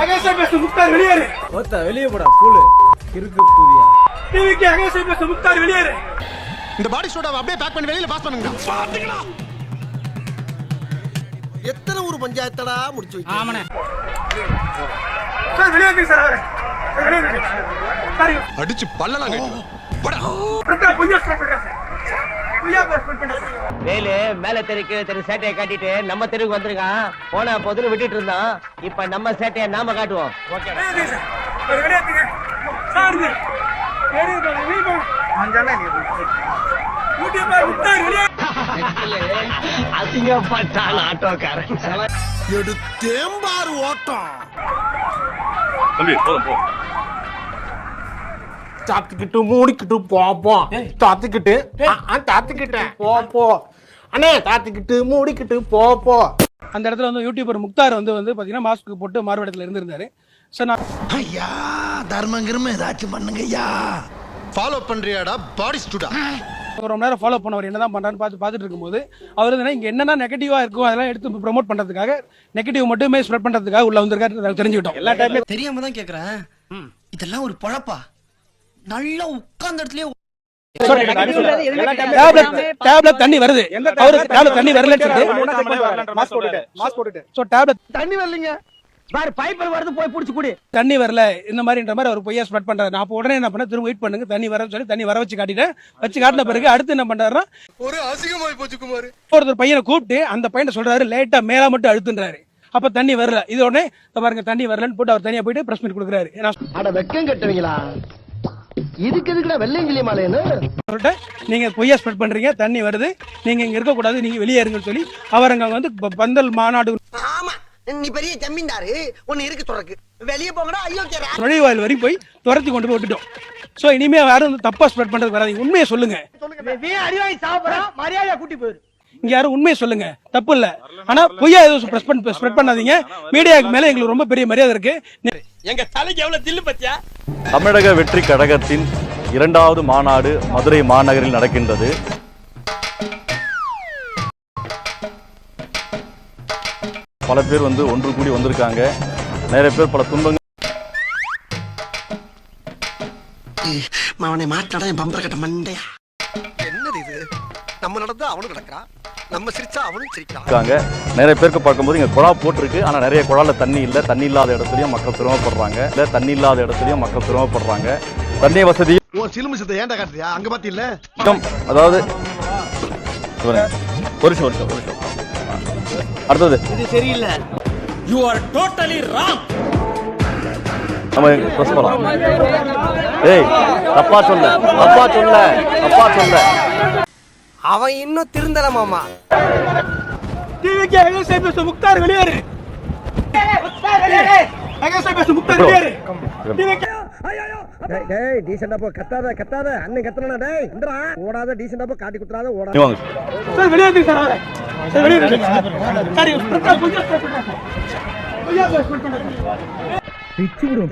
அகேசா பேச முக்தார் வெளியேறு. ஒத்த வெளியே போடா பூலு கிறுக்கு கூதியா டிவிக்கு அகேசா பேச முக்தார் வெளியேறு. இந்த பாடி சோடாவை அப்படியே பேக் பண்ணி வெளியில பாஸ் பண்ணுங்க. எத்தனை ஊர் பஞ்சாயத்தடா முடிச்சு வச்சு சார் வெளியேறு சார் அவரை. சார் அடிச்சு பல்லலாம் கேட்டு படா சார். வேலு மேல தெருக்கு தெரு சேட்டையை காட்டிட்டு நம்ம தெருவுக்கு வந்திருக்கான். போன பொதுல விட்டுட்டு இருந்தான். இப்ப நம்ம சேட்டையை நாம காட்டுவோம். சார் சார், வெளியேறுங்க சார் இது வெளியேறு வெளியே அஞ்சாமே யூடியூபர் முக்தார் வெளியேறு அசிங்கப்பட்டான் ஆட்டோக்காரன் எடுத்தேம்பாரு ஓட்டம் சாத்திக்கிட்டு மூடிக்கிட்டு போப்போம் தாத்திக்கிட்டு தாத்திக்கிட்டு போப்போ அண்ணே தாத்திக்கிட்டு மூடிக்கிட்டு போப்போ அந்த இடத்துல வந்து யூடியூபர் முக்தார் வந்து வந்து பார்த்தீங்கன்னா மாஸ்க் போட்டு மாறுவேடத்தில் இருந்திருந்தாரு. ஸோ நான் ஐயா தர்மம் கிரும ஏதாச்சும் பண்ணுங்க ஐயா. ஃபாலோ பண்றியாடா பாடி ஸ்டூடா ஒரு ரொம்ப நேரம் ஃபாலோ பண்ணவர் என்ன தான் பண்ணுறான்னு பார்த்து பார்த்துட்டு இருக்கும்போது அவர் வந்து இங்கே என்னென்ன நெகட்டிவாக இருக்கும் அதெல்லாம் எடுத்து ப்ரோமோட் பண்ணுறதுக்காக நெகட்டிவ் மட்டுமே ஸ்ப்ரெட் பண்ணுறதுக்காக உள்ள வந்திருக்காரு தெரிஞ்சுக்கிட்டோம். எல்லா டைம்ல தெரியாம தான் கேக்குறேன். இதெல்லாம் ஒரு பழப்பா? நல்லா உட்கார்ந்த இடத்துலயே டேப்லெட் டேப்லெட் தண்ணி வருது. அவருக்கு டேப்லெட் தண்ணி வரலன்னு சொல்லிட்டு. மாஸ்க் போட்டுட்டு மாஸ்க் போட்டுட்டு. ஸோ டேப்லெட் தண்ணி வரலீங்க. பாரு பைப்பில் வருது போய் புடிச்சு குடி. தண்ணி வரல. இந்த மாதிரின்ற மாதிரி அவர் பொய்யா ஸ்ப்ரெட் பண்றாரு. நான் அப்போ உடனே என்ன பண்ண திரும்ப வெயிட் பண்ணுங்க. தண்ணி வரன்னு சொல்லி தண்ணி வர வச்சு காட்டிட்டேன். வச்சு காட்டின பிறகு அடுத்து என்ன பண்றாருன்னா ஒரு அசிங்கமாய் போச்சு குமார். ஒருத்தர் பையனை கூப்பிட்டு அந்த பையனை சொல்றாரு லேட்டா மேலா மட்டும் அழுத்துன்றாரு. அப்ப தண்ணி வரல. இது உடனே "இதோ பாருங்க தண்ணி வரலன்னு போட்டு அவர் தனியா போயிட்டு பிரஸ் மீட் கொடுக்குறாரு. வெக்கம் கட்டுவீங்களா? இதுக்கு எதுக்குடா வெள்ளையங்கிலி சொல்லிட்டேன் நீங்க பொய்யா ஸ்ப்ரெட் பண்றீங்க தண்ணி வருது. நீங்க இங்க இருக்க கூடாது நீங்க வெளியே இருங்கன்னு சொல்லி அவர் அங்க வந்து பந்தல் மாநாடு ஆமா நீ பெரிய ஜமீன்தாரு. ஒன்னு இருக்கு சொல்றக்கு வெளிய போங்கடா ஐயோ நுழைவாயில் வரைக்கும் போய் துரத்தி கொண்டு போய் விட்டுட்டோம். சோ இனிமே யாரும் வந்து தப்பா ஸ்ப்ரெட் பண்றதுக்கு வராதீங்க உண்மையை சொல்லுங்க. அடிவாங்கி சாப்பிடறான் மரியாதையா கூட்டி போயிரு. இங்க யாரும் உண்மையை சொல்லுங்க. தப்பு இல்ல. ஆனா பொய்யா எதுவும் ஸ்ப்ரெட் பண்ணாதீங்க. மீடியாவுக்கு மேல எங்களுக்கு ரொம்ப பெரிய மரியாதை இருக்கு. தமிழக வெற்றி கழகத்தின் இரண்டாவது மாநாடு மதுரை மாநகரில் நடக்கின்றது. பல பேர் வந்து ஒன்று கூடி வந்திருக்காங்க. நிறைய பேர் பல துன்பங்கள். அவனை மாட்டாடா என் பம்பர கட்ட மண்டையா? நம்ம நடந்தா அவனும் நடக்கிறான். நம்ம சிரிச்சா அவனும் சிரிக்கிறான். இருக்காங்க. நிறைய பேருக்கு பார்க்கும்போது இங்க குழா போட்டிருக்கு. ஆனா நிறைய குழால தண்ணி இல்ல. தண்ணி இல்லாத இடத்துலயும் மக்கள் சிரமப்படுறாங்க. இல்ல தண்ணி இல்லாத இடத்துலயும் மக்கள் சிரமப்படுறாங்க. தண்ணி வசதி உன் ஏன்டா காட்டுறியா? அங்க பாத்தி இல்ல அதாவது ஒரு நிமிஷம், ஒரு நிமிஷம், ஒரு நிமிஷம். அடுத்தது. யூ ஆர் டோட்டலி ராங் நம்ம ப்ரெஸ் பண்ணலாம் ஏய் தப்பா சொல்ல. தப்பா சொல்ல. தப்பா சொல்ல. அவன் இன்னும் திருந்தல மாமா. டிவிக்கு அகேசா பேச முக்தார் வெளியேறு. அகேசா பேச முக்தார் வெளியேறு. டிவிக்கு டேய் டீசெண்டா போ கத்தாத கத்தாத. அண்ணன் கத்தனா டேய் இந்தடா ஓடாத டீசெண்டா போ காட்டி குத்துறாத ஓடாத. சார். வெளியேறு அவரை வெளியேறு பிச்சு விடுவோம்